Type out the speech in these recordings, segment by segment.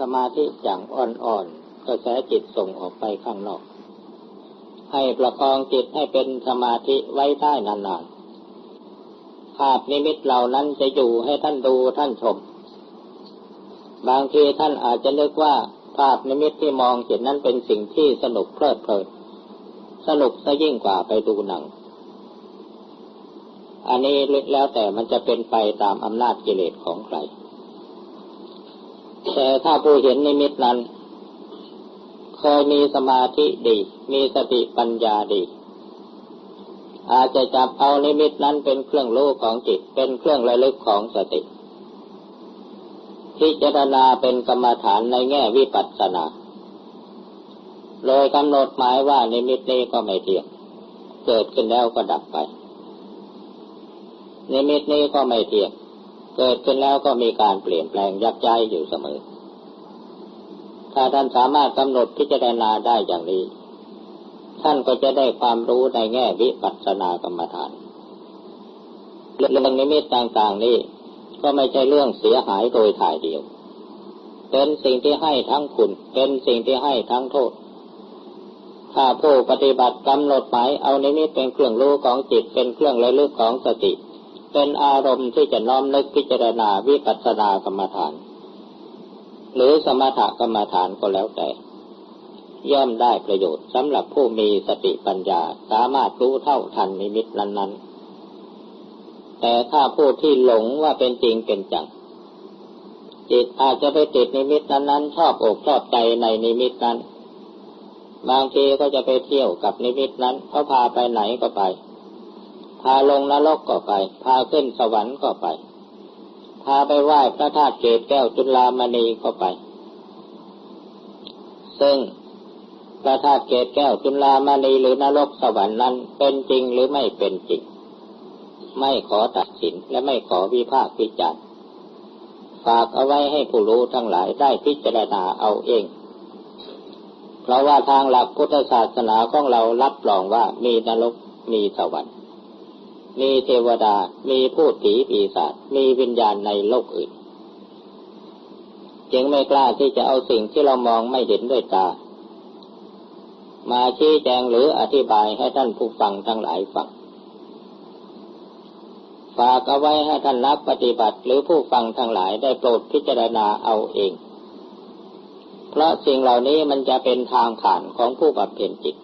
สมาธิอย่างอ่อนๆกระแสจิตส่งออกไปข้างนอก ให้ประคองจิตให้เป็นสมาธิไว้ได้นานๆ ภาพนิมิตเหล่านั้นจะอยู่ให้ท่านดูท่านชม บางทีท่านอาจจะนึกว่าภาพนิมิตที่มองเห็นนั้นเป็นสิ่งที่สนุกเพลิดเพลินสนุกซะยิ่งกว่าไปดูหนัง อันนี้แล้วแต่มันจะเป็นไปตามอำนาจกิเลสของใคร แต่ถ้าผู้เห็นนิมิตนั้น เคยมีสมาธิดี มีสติปัญญาดี อาจจะจับเอานิมิตนั้นเป็นเครื่องรู้ของจิต เป็นเครื่องระลึกของสติ พิจารณาเป็นกรรมฐานในแง่วิปัสสนา โดยกำหนดหมายว่านิมิตนี้ก็ไม่เที่ยง เกิดขึ้นแล้วก็ดับไป นิมิตนี้ก็ไม่เที่ยง เกิดขึ้นแล้วก็มีการเปลี่ยนแปลงยักย้ายอยู่เสมอ ถ้าท่านสามารถกำหนดพิจารณาได้อย่างนี้ ท่านก็จะได้ความรู้ในแง่วิปัสสนากรรมฐาน เรื่องนิมิตต่างๆนี้ก็ไม่ใช่เรื่องเสียหายโดยถ่ายเดียว เป็นสิ่งที่ให้ทั้งคุณ เป็นสิ่งที่ให้ทั้งโทษ ถ้าผู้ปฏิบัติกำหนดหมายเอานิมิตเป็นเครื่องรู้ของจิตเป็นเครื่องระลึกของสติ เป็นอารมณ์ที่จะน้อมนึกพิจารณาวิปัสสนากรรมฐาน หรือสมถกรรมฐานก็แล้วแต่ย่อมได้ประโยชน์สำหรับผู้มีสติปัญญาสามารถรู้เท่าทันนิมิตนั้น ๆ แต่ถ้าผู้ที่หลงว่าเป็นจริงเป็นจัง จิตอาจจะไปติดนิมิตนั้นๆ ชอบอกชอบใจในนิมิตนั้น บางทีก็จะไปเที่ยวกับนิมิตนั้นเขาพาไปไหนก็ไป พาลงนรกก็ไป พาขึ้นสวรรค์ก็ไป พาไปไหว้พระธาตุเกศแก้วจุลามณีก็ไป ซึ่งพระธาตุเกศแก้วจุลามณีหรือนรกสวรรค์นั้นเป็นจริงหรือไม่เป็นจริง ไม่ขอตัดสินและไม่ขอวิพากษ์วิจารณ์ฝากเอาไว้ให้ผู้รู้ทั้งหลายได้พิจารณาเอาเอง เพราะว่าทางหลักพุทธศาสนาของเรารับรองว่ามีนรกมีสวรรค์ มีเทวดา มีผู้ผีปีศาจ มีวิญญาณในโลกอื่น จึงไม่กล้าที่จะเอาสิ่งที่เรามองไม่เห็นด้วยตา มาชี้แจงหรืออธิบายให้ท่านผู้ฟังทั้งหลายฟัง ฝากเอาไว้ให้ท่านนักปฏิบัติหรือผู้ฟังทั้งหลายได้โปรดพิจารณาเอาเอง เพราะสิ่งเหล่านี้มันจะเป็นทางผ่านของผู้บำเพ็ญจิต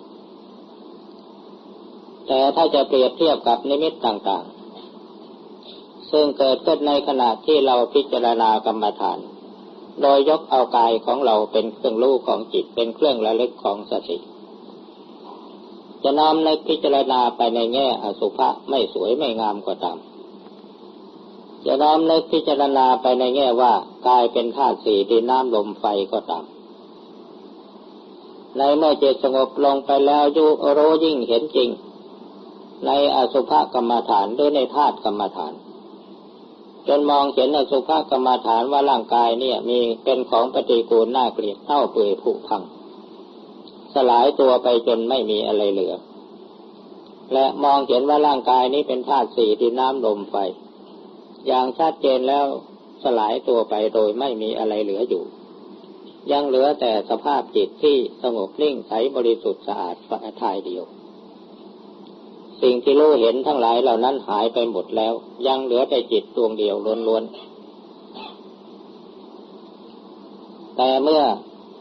แต่ถ้าจะเปรียบเทียบกับนิมิตต่างๆ ซึ่งเกิดขึ้นในขณะที่เราพิจารณากรรมฐาน โดยยกเอากายของเราเป็นเครื่องรู้ของจิตเป็นเครื่องระลึกของสติจะน้อมในพิจารณาไปในแง่อสุภะไม่สวยไม่งามก็ตาม จะน้อมนึกพิจารณาไปในแง่ว่ากายเป็นธาตุสี่ดินน้ำลมไฟก็ตามในเมื่อจิตสงบลงไปแล้วยุรู้ยิ่งเห็นจริง ในอสุภกรรมฐานหรือในธาตุกรรมฐาน จนมองเห็นอสุภกรรมฐานว่าร่างกายเนี่ย มีเป็นของปฏิกูลน่าเกลียดเท่าเปื่อยผุพัง สลายตัวไปจนไม่มีอะไรเหลือ และมองเห็นว่าร่างกายนี้เป็นธาตุสี่ดินน้ำลมไฟอย่างชัดเจนแล้วสลายตัวไปโดยไม่มีอะไรเหลืออยู่ ยังเหลือแต่สภาพจิตที่สงบนิ่งใสบริสุทธิ์สะอาดฝทายเดียว สิ่งที่รู้เห็นทั้งหลายเหล่านั้นหายไปหมดแล้ว ยังเหลือแต่จิตดวงเดียวล้วนๆ แต่เมื่อ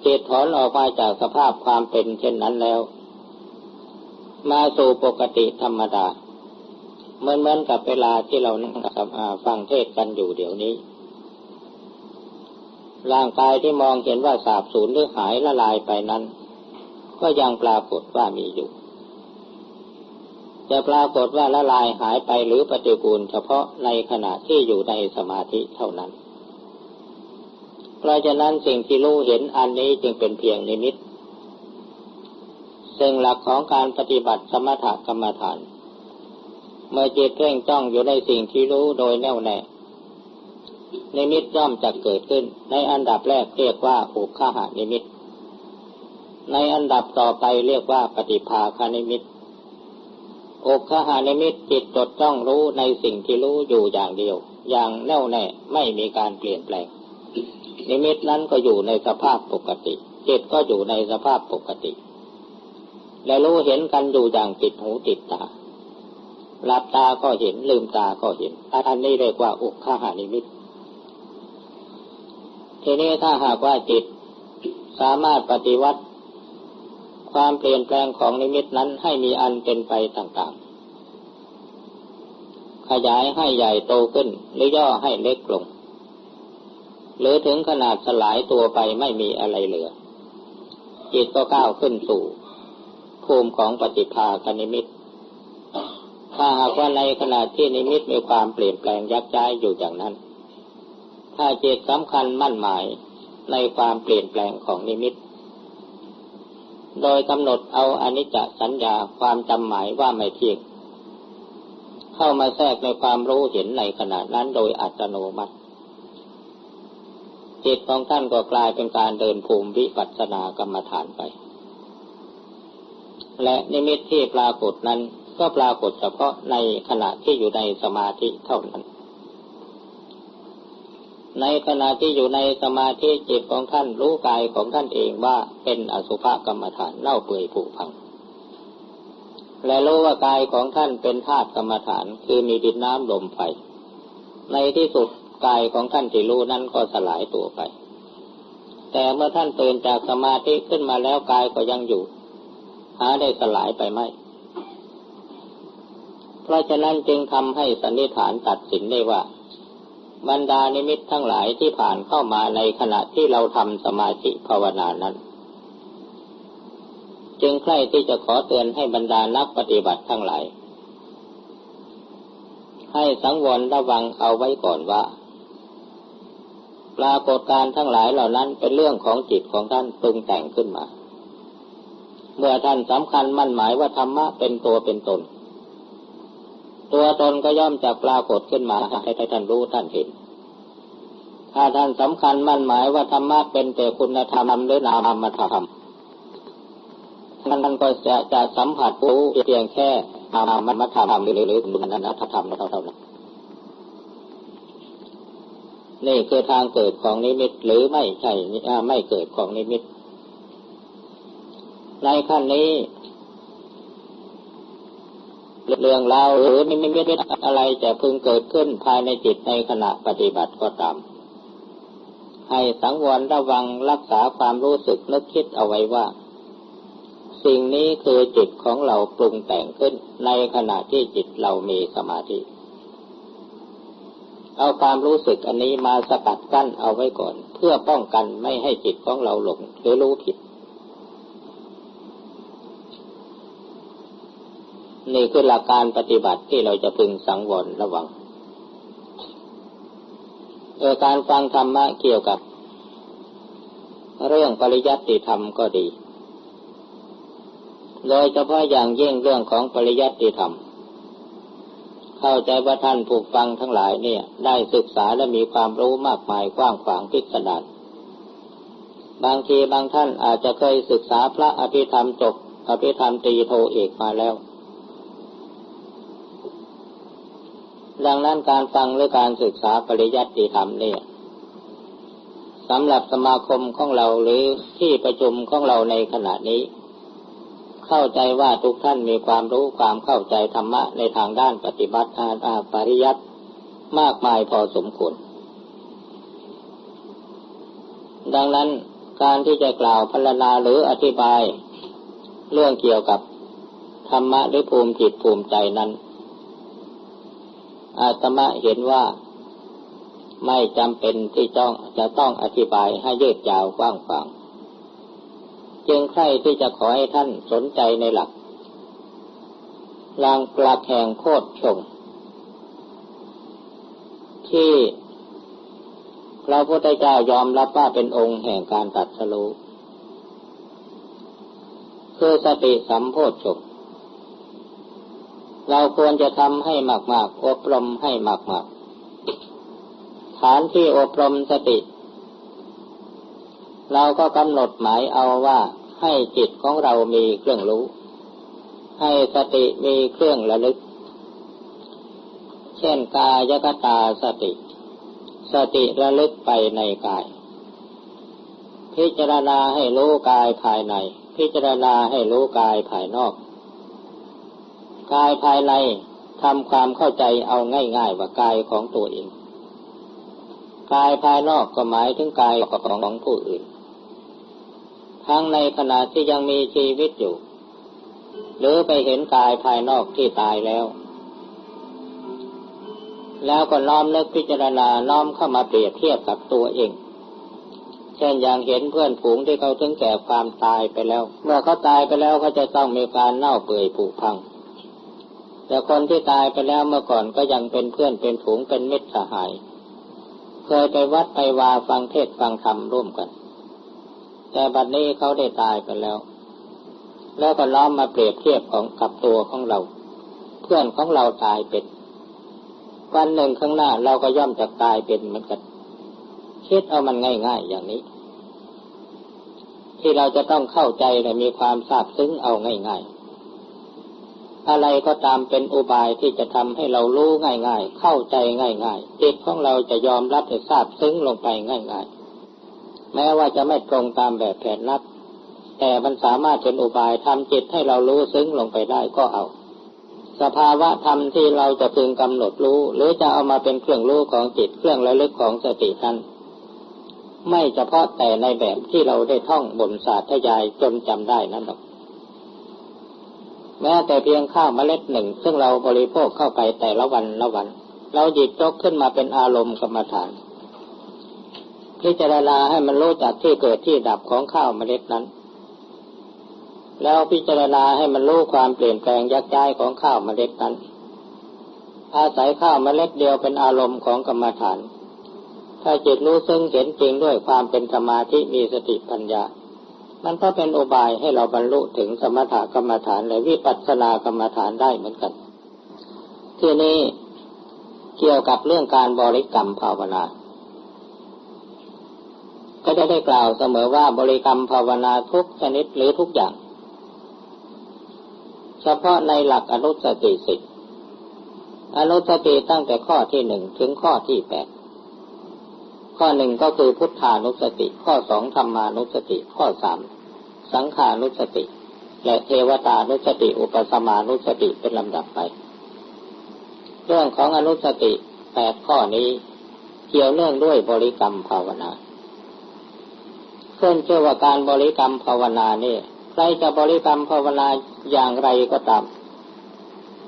จิตถอนออกมาจากสภาพความเป็นเช่นนั้นแล้ว มาสู่ปกติธรรมดาเหมือนเหมือนกับเวลาที่เรานั่งฟังเทศกันอยู่เดี๋ยวนี้ ร่างกายที่มองเห็นว่าสาบสูญหรือหายละลายไปนั้น ก็ยังปรากฏว่ามีอยู่ จะปรากฏว่าละลายหายไปหรือปฏิกูลเฉพาะในขณะที่อยู่ในสมาธิเท่านั้น เพราะฉะนั้นสิ่งที่รู้เห็นอันนี้จึงเป็นเพียงนิมิต ซึ่งหลักของการปฏิบัติสมถกรรมฐาน เมื่อจิตเพ่งจ้องอยู่ในสิ่งที่รู้โดยแน่วแน่นิมิตย่อมจะเกิดขึ้น ในอันดับแรกเรียกว่าอุคหานิมิต ในอันดับต่อไปเรียกว่าปฏิภาคานิมิต อุคหานิมิตจิตจดจ้องรู้ในสิ่งที่รู้อยู่อย่างเดียว อย่างแน่วแน่ไม่มีการเปลี่ยนแปลง นิมิตนั้นก็อยู่ในสภาพปกติ จิตก็อยู่ในสภาพปกติ และรู้เห็นกันอยู่อย่างติดหูติดตาหลับตาก็เห็นลืมตาก็เห็นอันนี้เรียกว่าอุคหานิมิตทีนี้ถ้าหากว่าจิตสามารถปฏิวัติ ความเปลี่ยนแปลงของนิมิตนั้นให้มีอันเป็นไปต่างๆ ขยายให้ใหญ่โตขึ้น หรือย่อให้เล็กลง หรือถึงขนาดสลายตัวไปไม่มีอะไรเหลือ จิตก็ก้าวขึ้นสู่ ภูมิของปฏิภาคนิมิต ถ้าหากว่าในขณะที่นิมิตมีความเปลี่ยนแปลงยักย้ายอยู่อย่างนั้น ถ้าจิตสำคัญมั่นหมายในความเปลี่ยนแปลงของนิมิต โดยกำหนดเอาอนิจจสัญญาความจำหมายว่าไม่เที่ยงเข้ามาแทรกในความรู้เห็นในขณะนั้นโดยอัตโนมัติ จิตของท่านก็กลายเป็นการเดินภูมิวิปัสสนากรรมฐานไป และนิมิตที่ปรากฏนั้นก็ปรากฏเฉพาะในขณะที่อยู่ในสมาธิเท่านั้น ในขณะที่อยู่ในสมาธิจิตของท่านรู้กายของท่านเองว่าเป็นอสุภกรรมฐานเน่าเปื่อยผุพัง และรู้ว่ากายของท่านเป็นธาตุกรรมฐานคือมีดินน้ำลมไฟ ในที่สุดกายของท่านที่รู้นั้นก็สลายตัวไป แต่เมื่อท่านตื่นจากสมาธิขึ้นมาแล้วกายก็ยังอยู่ หาได้สลายไปไหมเพราะฉะนั้นจึงทำให้สันนิษฐานตัดสินได้ว่า บรรดานิมิตทั้งหลายที่ผ่านเข้ามาในขณะที่เราทำสมาธิภาวนานั้น จึงใคร่ที่จะขอเตือนให้บรรดานักปฏิบัติทั้งหลาย ให้สังวรระวังเอาไว้ก่อนว่า ปรากฏการทั้งหลายเหล่านั้นเป็นเรื่องของจิตของท่านปรุงแต่งขึ้นมา เมื่อท่านสำคัญมั่นหมายว่าธรรมะเป็นตัวเป็นตน ตัวตนก็ย่อมจะปรากฏขึ้นมาให้ท่านรู้ท่านเห็น ถ้าท่านสำคัญมั่นหมายว่าธรรมะเป็นแต่คุณธรรมหรือนามธรรมท่านก็จะจะสัมผัสรู้เพียงแค่นามธรรมหรือหรือนุนันธรรมเท่านั้นนี่คือทางเกิดของนิมิตหรือไม่ใช่ไม่เกิดของนิมิต ในขั้นนี้ เรื่องราวหรือไม่ไม่ไม่อะไรจะพึงเกิดขึ้นภายในจิตในขณะปฏิบัติก็ตาม ให้สังวรระวังรักษาความรู้สึกนึกคิดเอาไว้ว่า สิ่งนี้คือจิตของเราปรุงแต่งขึ้นในขณะที่จิตเรามีสมาธิ เอาความรู้สึกอันนี้มาสกัดกั้นเอาไว้ก่อน เพื่อป้องกันไม่ให้จิตของเราหลงหรือรู้ผิด นี่คือหลักการปฏิบัติที่เราจะพึงสังวรระวังเออการฟังธรรมะเกี่ยวกับ เรื่องปริยัติธรรมก็ดี โดยเฉพาะอย่างยิ่งเรื่องของปริยัติธรรม เข้าใจว่าท่านผู้ฟังทั้งหลายเนี่ย ได้ศึกษาและมีความรู้มากมายกว้างขวางพิสดารบางทีบางท่านอาจจะเคยศึกษาพระอภิธรรมจบอภิธรรมตรีโทเอกมาแล้ว ดังนั้นการฟังหรือการศึกษาปริยัติธรรมเนี่ยสำหรับสมาคมของเราหรือที่ประชุมของเราในขณะนี้ เข้าใจว่าทุกท่านมีความรู้ความเข้าใจธรรมะในทางด้านปฏิบัติอาปริยัติมากมายพอสมควรดังนั้นการที่จะกล่าวพรรณนาหรืออธิบาย เรื่องเกี่ยวกับธรรมะหรือภูมิจิตภูมิใจนั้น อาตมาเห็นว่าไม่จำเป็นที่ต้องจะต้องอธิบายให้ยืดยาวกว้างขวางจึงใครที่จะขอให้ท่านสนใจในหลักลางกลาแห่งโคตรชง ที่พระพุทธเจ้ายอมรับว่าเป็นองค์แห่งการตัดสรู้คือสติสัมโพชฌง เราควรจะทำให้มากๆ อบรมให้มากๆ ฐานที่อบรมสติ เราก็กำหนดหมายเอาว่าให้จิตของเรามีเครื่องรู้ ให้สติมีเครื่องระลึก เช่นกายกตาสติ สติระลึกไปในกาย พิจารณาให้รู้กายภายใน พิจารณาให้รู้กายภายนอก กายภายในทำความเข้าใจเอาง่ายๆว่ากายของตัวเอง กายภายนอกก็หมายถึงกายของของผู้อื่น ทั้งในขณะที่ยังมีชีวิตอยู่ หรือไปเห็นกายภายนอกที่ตายแล้ว แล้วก็น้อมนึกพิจารณาน้อมเข้ามาเปรียบเทียบกับตัวเองเช่นอย่างเห็นเพื่อนฝูงที่เขาถึงแก่ความตายไปแล้ว เมื่อเขาตายไปแล้วเขาจะต้องมีการเน่าเปื่อยผุพัง แต่คนที่ตายไปแล้วเมื่อก่อนก็ยังเป็นเพื่อนเป็นฝูงเป็นมิตรสหาย เคยไปวัดไปวาฟังเทศฟังธรรมร่วมกัน แต่บัดนี้เขาได้ตายไปแล้ว แล้วก็ล้อมมาเปรียบเทียบของกับตัวของเรา เพื่อนของเราตายเป็นวันหนึ่งข้างหน้าเราก็ย่อมจะตายเป็นเหมือนกันคิดเอามันง่ายๆอย่างนี้ ที่เราจะต้องเข้าใจและมีความทราบซึ้งเอาง่ายๆ อะไรก็ตามเป็นอุบายที่จะทำให้เรารู้ง่าย ๆ เข้าใจง่าย ๆ จิตของเราจะยอมรับและทราบซึ้งลงไปง่าย ๆ แม้ว่าจะไม่ตรงตามแบบแผนนัดแต่มันสามารถเป็นอุบายทำจิตให้เรารู้ซึ้งลงไปได้ก็เอา สภาวะธรรมที่เราจะพึงกำหนดรู้ หรือจะเอามาเป็นเครื่องรู้ของจิตเครื่องระลึกของสตินั้นไม่เฉพาะแต่ในแบบที่เราได้ท่องบนศาสตร์ยายจนจำได้นั่นหรอก แม้แต่เพียงข้าวเมล็ดหนึ่ง ซึ่งเราบริโภคเข้าไปแต่ละวันละวัน เราหยิบยกขึ้นมาเป็นอารมณ์กรรมฐานพิจารณาให้มันรู้จักที่เกิดที่ดับของข้าวเมล็ดนั้น แล้วพิจารณาให้มันรู้ความเปลี่ยนแปลงยักย้ายของข้าวเมล็ดนั้น อาศัยข้าวเมล็ดเดียวเป็นอารมณ์ของกรรมฐาน ถ้าจิตรู้ซึ่งเห็นจริงด้วยความเป็นสมาธิมีสติปัญญา มันก็เป็นอุบายให้เราบรรลุถึงสมถกรรมฐานและวิปัสสนากรรมฐานได้เหมือนกัน ที่นี้เกี่ยวกับเรื่องการบริกรรมภาวนา ก็จะได้กล่าวเสมอว่าบริกรรมภาวนาทุกชนิดหรือทุกอย่าง เฉพาะในหลักอนุสติสิบอนุสติตั้งแต่ข้อที่หนึ่งถึงข้อที่แปด ข้อหนึ่งก็คือพุทธานุสติ ข้อสองธรรมานุสติ ข้อสามสังขานุสติ และเทวตานุสติ อุปสมานุสติเป็นลำดับไป เรื่องของอนุสติแปดข้อนี้เกี่ยวเนื่องด้วยบริกรรมภาวนาเพื่อนเชื่อว่าการบริกรรมภาวนาเนี่ยใครจะบริกรรมภาวนาอย่างไรก็ตาม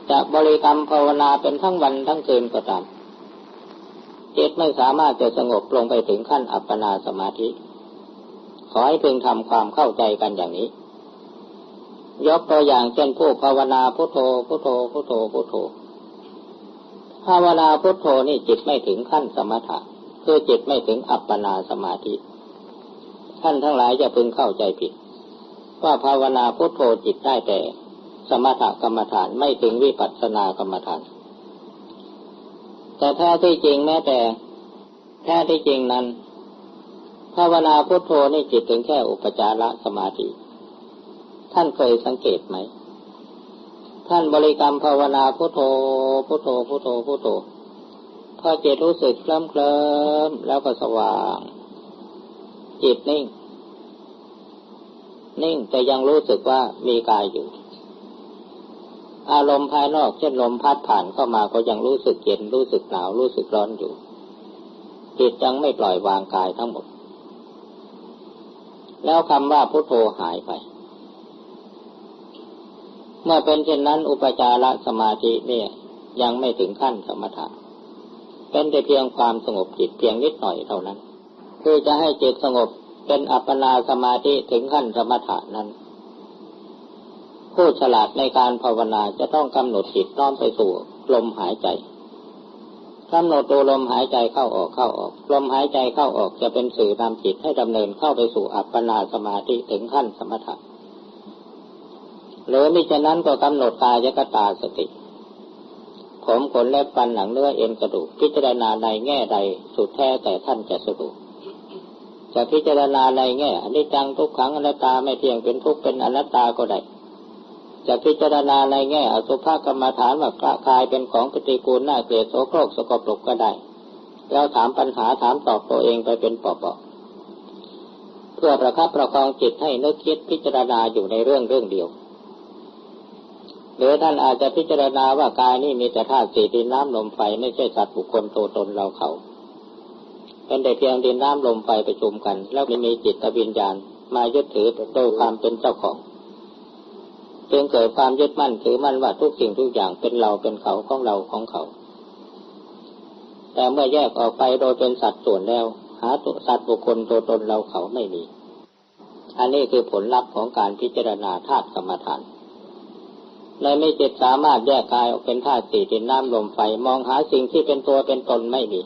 จะบริกรรมภาวนาเป็นทั้งวันทั้งคืนก็ตาม จิตไม่สามารถจะสงบลงไปถึงขั้นอัปปนาสมาธิ ขอให้เพึงทำความเข้าใจกันอย่างนี้ ยกตัวอย่างเช่นผู้ภาวนาพุทโธพุทโธพุทโธพุทโธ ภาวนาพุทโธนี่จิตไม่ถึงขั้นสมถะ คือจิตไม่ถึงอัปปนาสมาธิ ท่านทั้งหลายจะพึงเข้าใจผิด ว่าภาวนาพุทโธจิตได้แต่ สมถกรรมฐานไม่ถึงวิปัสสนากรรมฐาน แต่แท้ที่จริงแม้แต่แท้ที่จริงนั้นภาวนาพุทโธนี่จิตถึงแค่อุปจารสมาธิ ท่านเคยสังเกตไหม ท่านบริกรรมภาวนาพุทโธพุทโธพุทโธพุทโธพอจิตรู้สึกเคลิ้มเคลิ้มแล้วก็สว่าง จิตนิ่ง นิ่งแต่ยังรู้สึกว่ามีกายอยู่ อารมณ์ภายนอกเช่นลมพัดผ่านเข้ามาก็ยังรู้สึกเย็นรู้สึกหนาวรู้สึกร้อนอยู่ จิตยังไม่ปล่อยวางกายทั้งหมด แล้วคำว่าพุทโธหายไป เมื่อเป็นเช่นนั้นอุปจารสมาธิเนี่ย ยังไม่ถึงขั้นสมถะเป็นแต่เพียงความสงบจิตเพียงนิดหน่อยเท่านั้น คือจะให้จิตสงบเป็นอัปปนาสมาธิถึงขั้นสมถะนั้น ผู้ฉลาดในการภาวนาจะต้องกำหนดจิตน้อมไปสู่ลมหายใจกำหนดดูลมหายใจเข้าออกเข้าออก ลมหายใจเข้าออกจะเป็นสื่อนำจิตให้ดำเนินเข้าไปสู่อัปปนาสมาธิถึงขั้นสมถะหรือมิฉะนั้นก็กำหนดกายกตาสติ ผมขนเล็บฟันหนังเนื้อเอ็นกระดูก พิจารณาในแง่ใดสุดแท้แต่ท่านจะสะดวกจะพิจารณาในแง่อนิจจังทุกขังอนัตตาไม่เที่ยงเป็นทุกข์เป็นอนัตตาก็ได้ จะพิจารณาในแง่อสุภกรรมฐานว่ากายเป็นของปฏิกูลน่าเกลียดโสโครกสกปรกก็ได้ แล้วถามปัญหาถามตอบตัวเองไปเป็นปอบๆเพื่อประคับประคองจิตให้นึกคิดพิจารณาอยู่ในเรื่องเรื่องเดียว หรือท่านอาจจะพิจารณาว่ากายนี่มีแต่ธาตุสี่ดินน้ำลมไฟไม่ใช่สัตว์บุคคลตัวตนเราเขาเป็นแต่เพียงดินน้ำลมไฟประชุมกัน แล้วมีจิตวิญญาณมายึดถือโดยความเป็นเจ้าของ จึงเกิดความยึดมั่นถือมั่นว่าทุกสิ่งทุกอย่างเป็นเราเป็นเขาของเราของเขา แต่เมื่อแยกออกไปโดยเป็นสัตว์ส่วนแล้ว หาตัวสัตว์บุคคลตัวตนเราเขาไม่มี อันนี้คือผลลัพธ์ของการพิจารณาธาตุกรรมฐานในไม่จิตสามารถแยกกายออกเป็นธาตุสี่ดินน้ำลมไฟมองหาสิ่งที่เป็นตัวเป็นตนไม่มี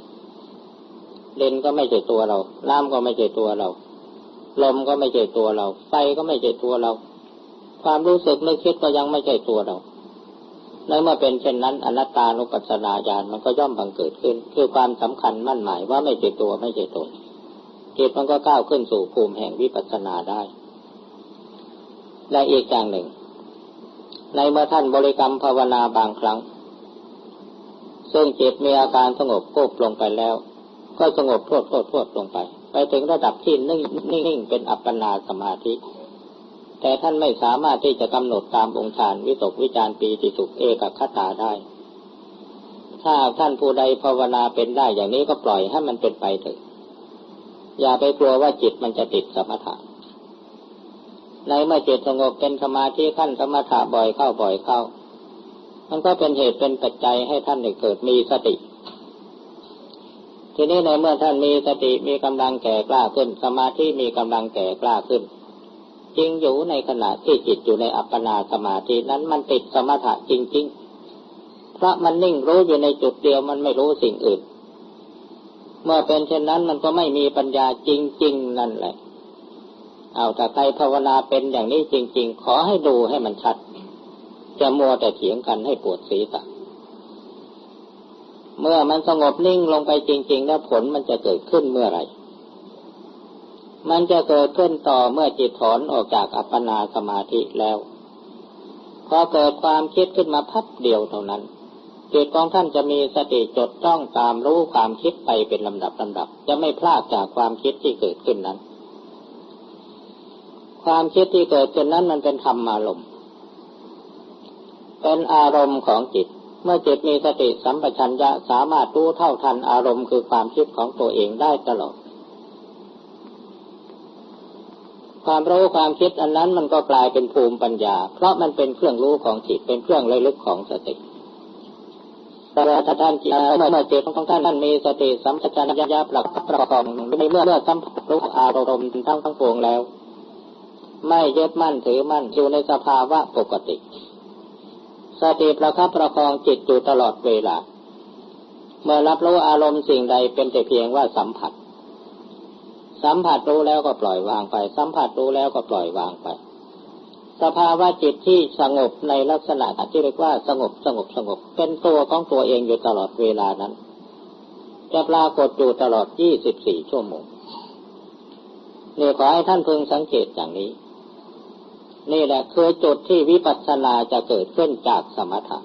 ดินก็ไม่ใช่ตัวเรา น้ำก็ไม่ใช่ตัวเรา ลมก็ไม่ใช่ตัวเรา ไฟก็ไม่ใช่ตัวเรา ความรู้สึกนึกคิดก็ยังไม่ใช่ตัวเราในเมื่อเป็นเช่นนั้นอนัตตานุปัสสนาญาณมันก็ย่อมบังเกิดขึ้น คือความสำคัญมั่นหมายว่าไม่ใช่ตัวไม่ใช่ตนจิตมันก็ก้าวขึ้นสู่ภูมิแห่งวิปัสสนาได้ และอีกอย่างหนึ่ง ในเมื่อท่านบริกรรมภาวนาบางครั้ง ซึ่งจิตมีอาการสงบกุบลงไปแล้ว ก็สงบทวดทวดทวดลงไป ไปถึงระดับที่นิ่งนิ่งเป็นอัปปนาสมาธิ แต่ท่านไม่สามารถที่จะกำหนดตามองค์ฌานวิตกวิจารปีติสุขเอกับคตาได้ ถ้าท่านผู้ใดภาวนาเป็นได้อย่างนี้ก็ปล่อยให้มันเป็นไปเถอะ อย่าไปกลัวว่าจิตมันจะติดสมถะในเมื่อจิตสงบเป็นสมาธิขั้นสมถะบ่อยเข้าบ่อยเข้า มันก็เป็นเหตุเป็นปัจจัยให้ท่านได้เกิดมีสติ ทีนี้ในเมื่อท่านมีสติมีกำลังแก่กล้าขึ้น สมาธิมีกำลังแก่กล้าขึ้น จริงอยู่ในขณะที่จิตอยู่ในอัปปนาสมาธินั้นมันติดสมถะจริง ๆ เพราะมันนิ่งรู้อยู่ในจุดเดียวมันไม่รู้สิ่งอื่น เมื่อเป็นเช่นนั้นมันก็ไม่มีปัญญาจริง ๆ นั่นแหละ เอาแต่ใครภาวนาเป็นอย่างนี้จริง ๆ ขอให้ดูให้มันชัด จะมัวแต่เถียงกันให้ปวดศีรษะเมื่อมันสงบนิ่งลงไปจริง ๆ แล้วผลมันจะเกิดขึ้นเมื่อไหร่ มันจะเกิดขึ้นต่อเมื่อจิตถอนออกจากอัปปนาสมาธิแล้ว พอเกิดความคิดขึ้นมาพับเดียวเท่านั้นจิตของท่านจะมีสติจดจ้องตามรู้ความคิดไปเป็นลำดับลำดับ จะไม่พลาดจากความคิดที่เกิดขึ้นนั้น ความคิดที่เกิดขึ้นนั้นมันเป็นธรรมอารมณ์เป็นอารมณ์ของจิต เมื่อจิตมีสติสัมปชัญญะสามารถรู้เท่าทันอารมณ์คือความคิดของตัวเองได้ตลอด ความรู้ความคิดอันนั้นมันก็กลายเป็นภูมิปัญญา เพราะมันเป็นเครื่องรู้ของจิตเป็นเครื่องระลึกของสติแต่ถ้าท่านจิตเมื่อจิตของท่านท่านมีสติสัมปชัญญะปลักประกอบในเมื่อเมื่อสัมผัสรู้อารมณ์ทั้งทั้งปวงแล้ว ไม่ยึดมั่นถือมั่นอยู่ในสภาวะปกติ สติประคับประคองจิตอยู่ตลอดเวลา เมื่อรับรู้อารมณ์สิ่งใดเป็นแต่เพียงว่าสัมผัส สัมผัสรู้แล้วก็ปล่อยวางไป สัมผัสรู้แล้วก็ปล่อยวางไป สภาวะจิตที่สงบในลักษณะที่เรียกว่าสงบสงบสงบ เป็นตัวของตัวเองอยู่ตลอดเวลานั้น จะปรากฏอยู่ตลอด 24 ชั่วโมงนี่ขอให้ท่านพึงสังเกตอย่างนี้ นี่แหละคือจุดที่วิปัสสนาจะเกิดขึ้นจากสมถะ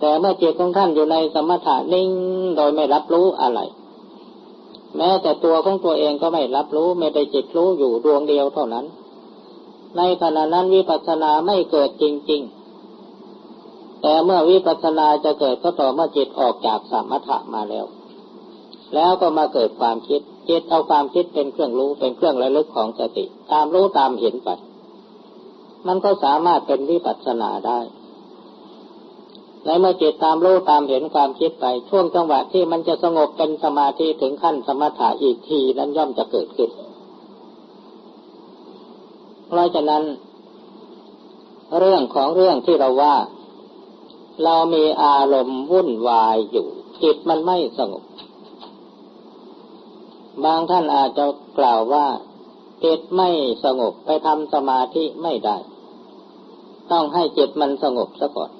แต่เมื่อจิตของท่านอยู่ในสมถะนิ่งโดยไม่รับรู้อะไร แม้แต่ตัวของตัวเองก็ไม่รับรู้ไม่ได้จิตรู้อยู่ดวงเดียวเท่านั้น ในขณะนั้นวิปัสสนาไม่เกิดจริง ๆ แต่เมื่อวิปัสสนาจะเกิดก็ต่อเมื่อจิตออกจากสมถะมาแล้ว แล้วก็มาเกิดความคิดจิตเอาความคิดเป็นเครื่องรู้เป็นเครื่องระลึกของสติ ตามรู้ตามเห็นไปมันก็สามารถเป็นวิปัสสนาได้ ในเมื่อจิตตามรู้ตามเห็นความคิดไป ช่วงจังหวะที่มันจะสงบเป็นสมาธิถึงขั้นสมถะอีกทีนั้นย่อมจะเกิดขึ้น เพราะฉะนั้น เรื่องของเรื่องที่เราว่า เรามีอารมณ์วุ่นวายอยู่ จิตมันไม่สงบ บางท่านอาจจะกล่าวว่าจิตไม่สงบไปทำสมาธิไม่ได้ ต้องให้จิตมันสงบซะก่อน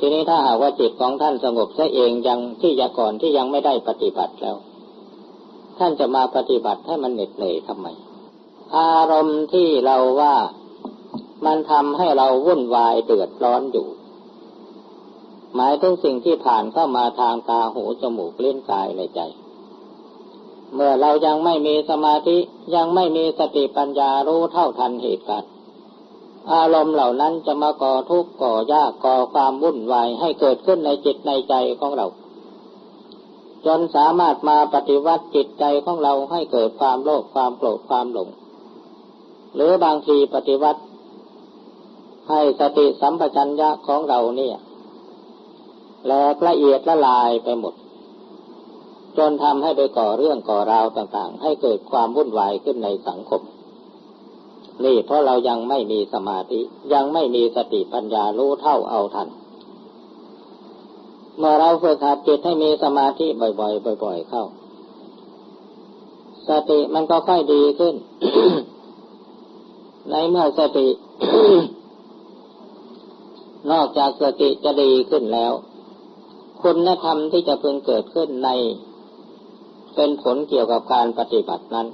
ทีนี้ถ้าหากว่าจิตของท่านสงบซะเองยังที่ยาก่อนที่ยังไม่ได้ปฏิบัติแล้ว ท่านจะมาปฏิบัติให้มันเหน็ดเหนื่อยทำไม อารมณ์ที่เราว่ามันทำให้เราวุ่นวายเดือดร้อนอยู่ หมายถึงสิ่งที่ผ่านเข้ามาทางตาหูจมูกเล่นกายในใจ เมื่อเรายังไม่มีสมาธิยังไม่มีสติปัญญารู้เท่าทันเหตุการณ์ อารมณ์เหล่านั้นจะมาก่อทุกข์ก่อยากก่อความวุ่นวายให้เกิดขึ้นในจิตในใจของเรา จนสามารถมาปฏิวัติจิตใจของเราให้เกิดความโลภความโกรธความหลง หรือบางทีปฏิวัติ ให้สติสัมปชัญญะของเราเนี่ยแหลกละเอียดละลายไปหมด จนทำให้ไปก่อเรื่องก่อราวต่างๆ ให้เกิดความวุ่นวายขึ้นในสังคม นี่เพราะเรายังไม่มีสมาธิยังไม่มีสติปัญญารู้เท่าเอาทัน เมื่อเราฝึกหัดจิตให้มีสมาธิบ่อยๆบ่อย ๆ เข้า สติมันก็ค่อยดีขึ้น ในเมื่อสติ นอกจากสติจะดีขึ้นแล้ว คุณธรรมที่จะพึงเกิดขึ้นใน เป็นผลเกี่ยวกับการปฏิบัตินั้น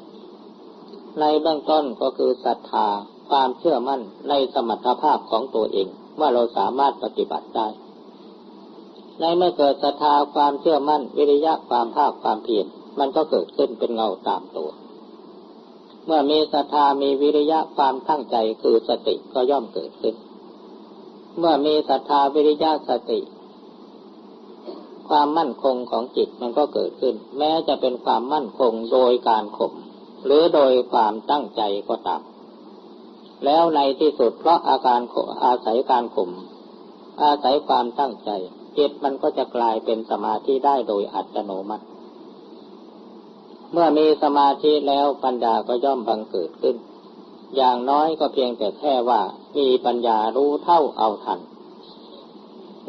ในเบื้องต้นก็คือศรัทธาความเชื่อมั่นในสมรรถภาพของตัวเอง ว่าเราสามารถปฏิบัติได้ ในเมื่อเกิดศรัทธาความเชื่อมั่น วิริยะความภาคความเพียรมันก็เกิดขึ้นเป็นเงาตามตัว เมื่อมีศรัทธามีวิริยะความตั้งใจคือสติก็ย่อมเกิดขึ้น เมื่อมีศรัทธาวิริยะสติ ความมั่นคงของจิตมันก็เกิดขึ้น แม้จะเป็นความมั่นคงโดยการข่ม หรือโดยความตั้งใจก็ตาม แล้วในที่สุดเพราะอาการอาศัยการข่มอาศัยความตั้งใจจิตมันก็จะกลายเป็นสมาธิได้โดยอัตโนมัติ เมื่อมีสมาธิแล้วปัญญาก็ย่อมบังเกิดขึ้น อย่างน้อยก็เพียงแต่แค่ว่ามีปัญญารู้เท่าเอาทัน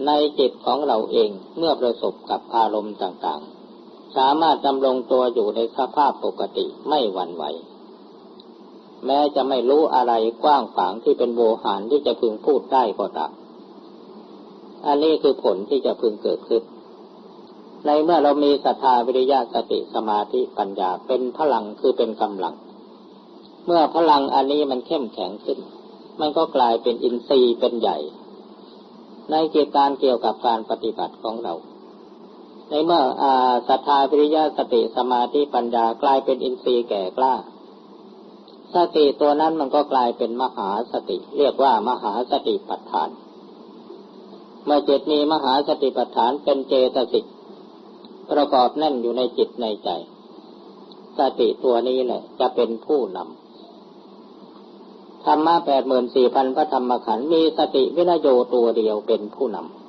ในจิตของเราเองเมื่อประสบกับอารมณ์ต่าง สามารถดำรงตัวอยู่ในสภาพปกติไม่หวั่นไหว แม้จะไม่รู้อะไรกว้างขวางที่เป็นโวหารที่จะพึงพูดได้ก็ตามอันนี้คือผลที่จะพึงเกิดขึ้น ในเมื่อเรามีศรัทธาวิริยะสติสมาธิปัญญาเป็นพลังคือเป็นกำลัง เมื่อพลังอันนี้มันเข้มแข็งขึ้น มันก็กลายเป็นอินทรีย์เป็นใหญ่ ในเกี่ยวการเกี่ยวกับการปฏิบัติของเรา ในเมื่อศรัทธาวิริยะสติสมาธิปัญญากลายเป็นอินทรีย์แก่กล้า สติตัวนั้นมันก็กลายเป็นมหาสติ เรียกว่ามหาสติปัฏฐาน เมื่อจิตมีมหาสติปัฏฐานเป็นเจตสิกประกอบแน่นอยู่ในจิตในใจ สติตัวนี้แหละจะเป็นผู้นำธรรมะแปดหมื่นสี่พันพระธรรมขันธ์มีสติวินโยตัวเดียวเป็นผู้นำ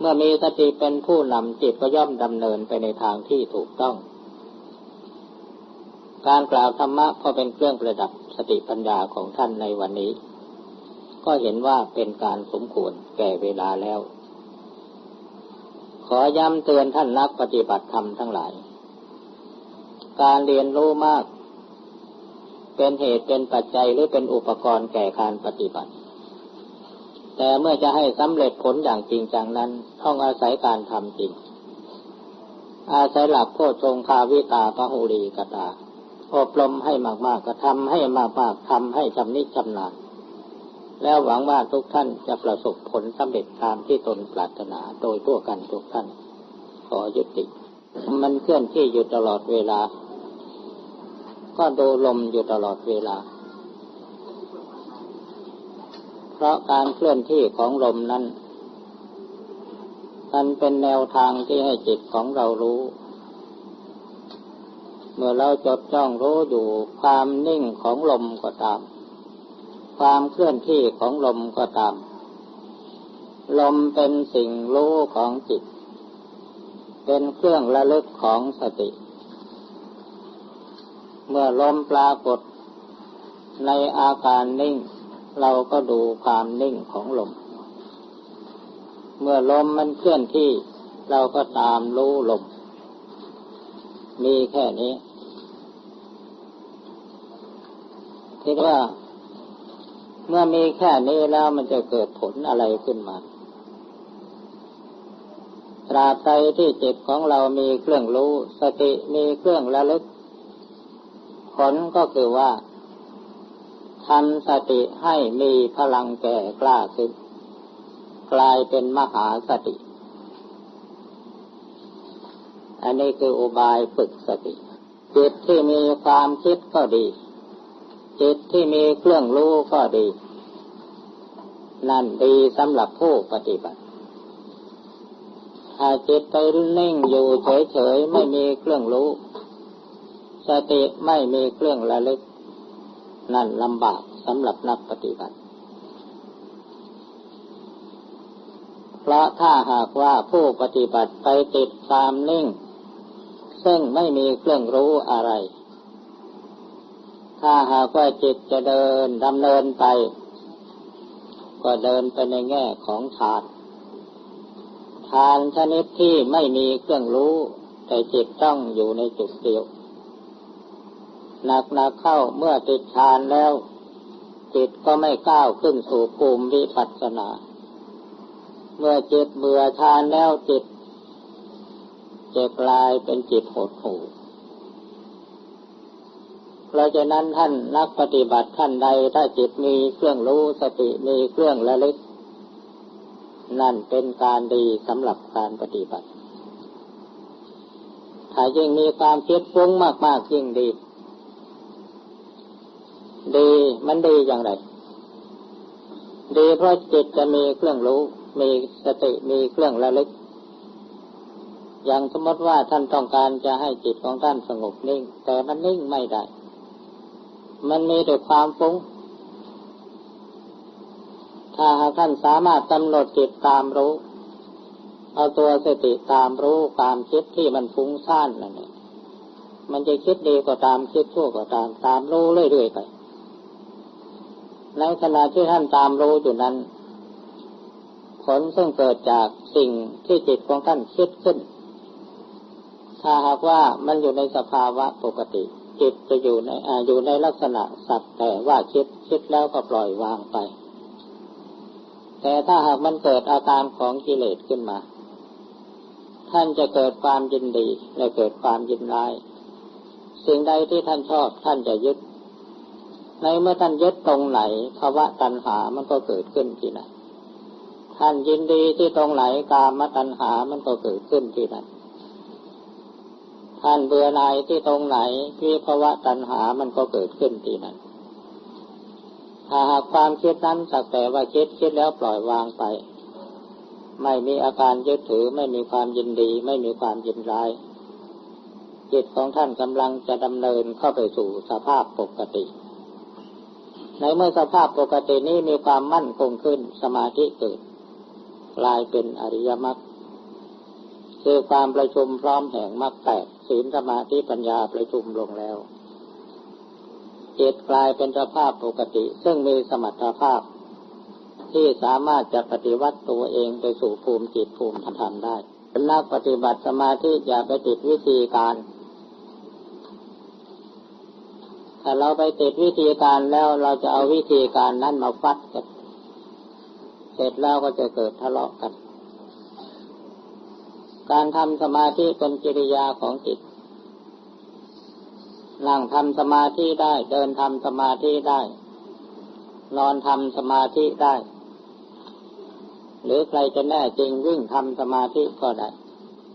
เมื่อมีสติเป็นผู้นำจิตก็ย่อมดำเนินไปในทางที่ถูกต้อง การกล่าวธรรมะก็เป็นเครื่องประดับสติปัญญาของท่านในวันนี้ ก็เห็นว่าเป็นการสมควรแก่เวลาแล้ว ขอย้ำเตือนท่านนักปฏิบัติธรรมทั้งหลาย การเรียนรู้มาก เป็นเหตุเป็นปัจจัยหรือเป็นอุปกรณ์แก่การปฏิบัติ แต่เมื่อจะให้สำเร็จผลอย่างจริงจังนั้น ต้องอาศัยการทำจริง อาศัยหลักโพชงคาวิตาพหูรีกตา อบรมให้มากๆก็ทำให้มากๆทำให้ชำนิชำนาญแล้วหวังว่าทุกท่านจะประสบผลสำเร็จตามที่ตนปรารถนาโดยทั่วกันทุกท่าน ขอยุติ มันเคลื่อนที่อยู่ตลอดเวลา ก็ดูลมอยู่ตลอดเวลา เพราะการเคลื่อนที่ของลมนั้น มันเป็นแนวทางที่ให้จิตของเรารู้ เมื่อเราจดจ้องรู้อยู่ความนิ่งของลมก็ตาม ความเคลื่อนที่ของลมก็ตาม ลมเป็นสิ่งรู้ของจิต เป็นเครื่องระลึกของสติ เมื่อลมปรากฏในอาการนิ่ง เราก็ดูความนิ่งของลม เมื่อลมมันเคลื่อนที่ เราก็ตามรู้ลม มีแค่นี้คิดว่า เมื่อมีแค่นี้แล้วมันจะเกิดผลอะไรขึ้นมาตราบใดที่จิตของเรามีเครื่องรู้ สติมีเครื่องระลึก ผลก็คือว่า ทำสติให้มีพลังแก่กล้าขึ้นกลายเป็นมหาสติ อันนี้คืออุบายฝึกสติ จิตที่มีความคิดก็ดี จิตที่มีเครื่องรู้ก็ดี นั่นดีสำหรับผู้ปฏิบัติ ถ้าจิตไปนิ่งอยู่เฉยๆไม่มีเครื่องรู้ สติไม่มีเครื่องระลึก นั่นลำบากสำหรับนักปฏิบัติ เพราะถ้าหากว่าผู้ปฏิบัติไปติดตามนิ่ง ซึ่งไม่มีเครื่องรู้อะไร ถ้าหากว่าจิตจะเดินดำเนินไป ก็เดินไปในแง่ของฌานฌานชนิดที่ไม่มีเครื่องรู้ แต่จิตต้องอยู่ในจุดเดียว หนักหนักเข้าเมื่อติดฌานแล้ว จิตก็ไม่ก้าวขึ้นสู่ภูมิวิปัสสนา เมื่อจิตเบื่อทานแล้วจิตจะกลายเป็นจิตหดหู่เพราะฉะนั้นท่านนักปฏิบัติท่านใดถ้าจิตมีเครื่องรู้สติมีเครื่องระลึก นั่นเป็นการดีสำหรับการปฏิบัติ ถ้ายิ่งมีความคิดฟุ้งมาก ๆ ยิ่งดี ดีมันดีอย่างไรดีเพราะจิตจะมีเครื่องรู้ มีสติมีเครื่องระลึก อย่างสมมติว่าท่านต้องการจะให้จิตของท่านสงบนิ่ง แต่มันนิ่งไม่ได้ มันมีแต่ความฟุ้ง ถ้าหากท่านสามารถกำหนดจิตตามรู้ เอาตัวสติตามรู้ความคิดที่มันฟุ้งซ่านนั่นเองมันจะคิดดีก็ตามคิดชั่วก็ตามตามรู้เรื่อยๆไป ในขณะที่ท่านตามรู้อยู่นั้น ผลซึ่งเกิดจากสิ่งที่จิตของท่านคิดขึ้น ถ้าหากว่ามันอยู่ในสภาวะปกติ จิตจะอยู่ในออยู่ในลักษณะสัตว์แต่ว่าคิดคิดแล้วก็ปล่อยวางไป แต่ถ้าหากมันเกิดอาการของกิเลสขึ้นมา ท่านจะเกิดความยินดีและเกิดความยินร้าย สิ่งใดที่ท่านชอบท่านจะยึด ในเมื่อท่านยึดตรงไหนภาวะตัณหามันก็เกิดขึ้นที่นั่นท่านยินดีที่ตรงไหนกามตัณหามันก็เกิดขึ้นที่นั่นท่านเบื่อหน่ายที่ตรงไหนวิภาวะตัณหามันก็เกิดขึ้นที่นั่นถ้าหากความคิดนั้นสักแต่ว่าคิดคิดแล้วปล่อยวางไป ไม่มีอาการยึดถือไม่มีความยินดี ไม่มีความยินร้ายจิตของท่านกำลังจะดำเนินเข้าไปสู่สภาพปกติ ในเมื่อสภาพปกตินี้มีความมั่นคงขึ้นสมาธิเกิดกลายเป็นอริยมรรคคือความประชุมพร้อมแห่งมรรคแปดศีลสมาธิปัญญาประชุมลงแล้วจิตกลายเป็นสภาพปกติ ซึ่งมีสมรรถภาพ ที่สามารถจะปฏิวัติตัวเองไปสู่ภูมิจิตภูมิธรรมได้เป็นนักปฏิบัติสมาธิอย่าไปติดวิธีการ ถ้าเราไปติดวิธีการแล้วเราจะเอาวิธีการนั้นมาฟัดกัน เสร็จแล้วก็จะเกิดทะเลาะกัน การทำสมาธิเป็นกิริยาของจิต นั่งทำสมาธิได้ เดินทำสมาธิได้ นอนทำสมาธิได้ หรือใครจะแน่จริงวิ่งทำสมาธิก็ได้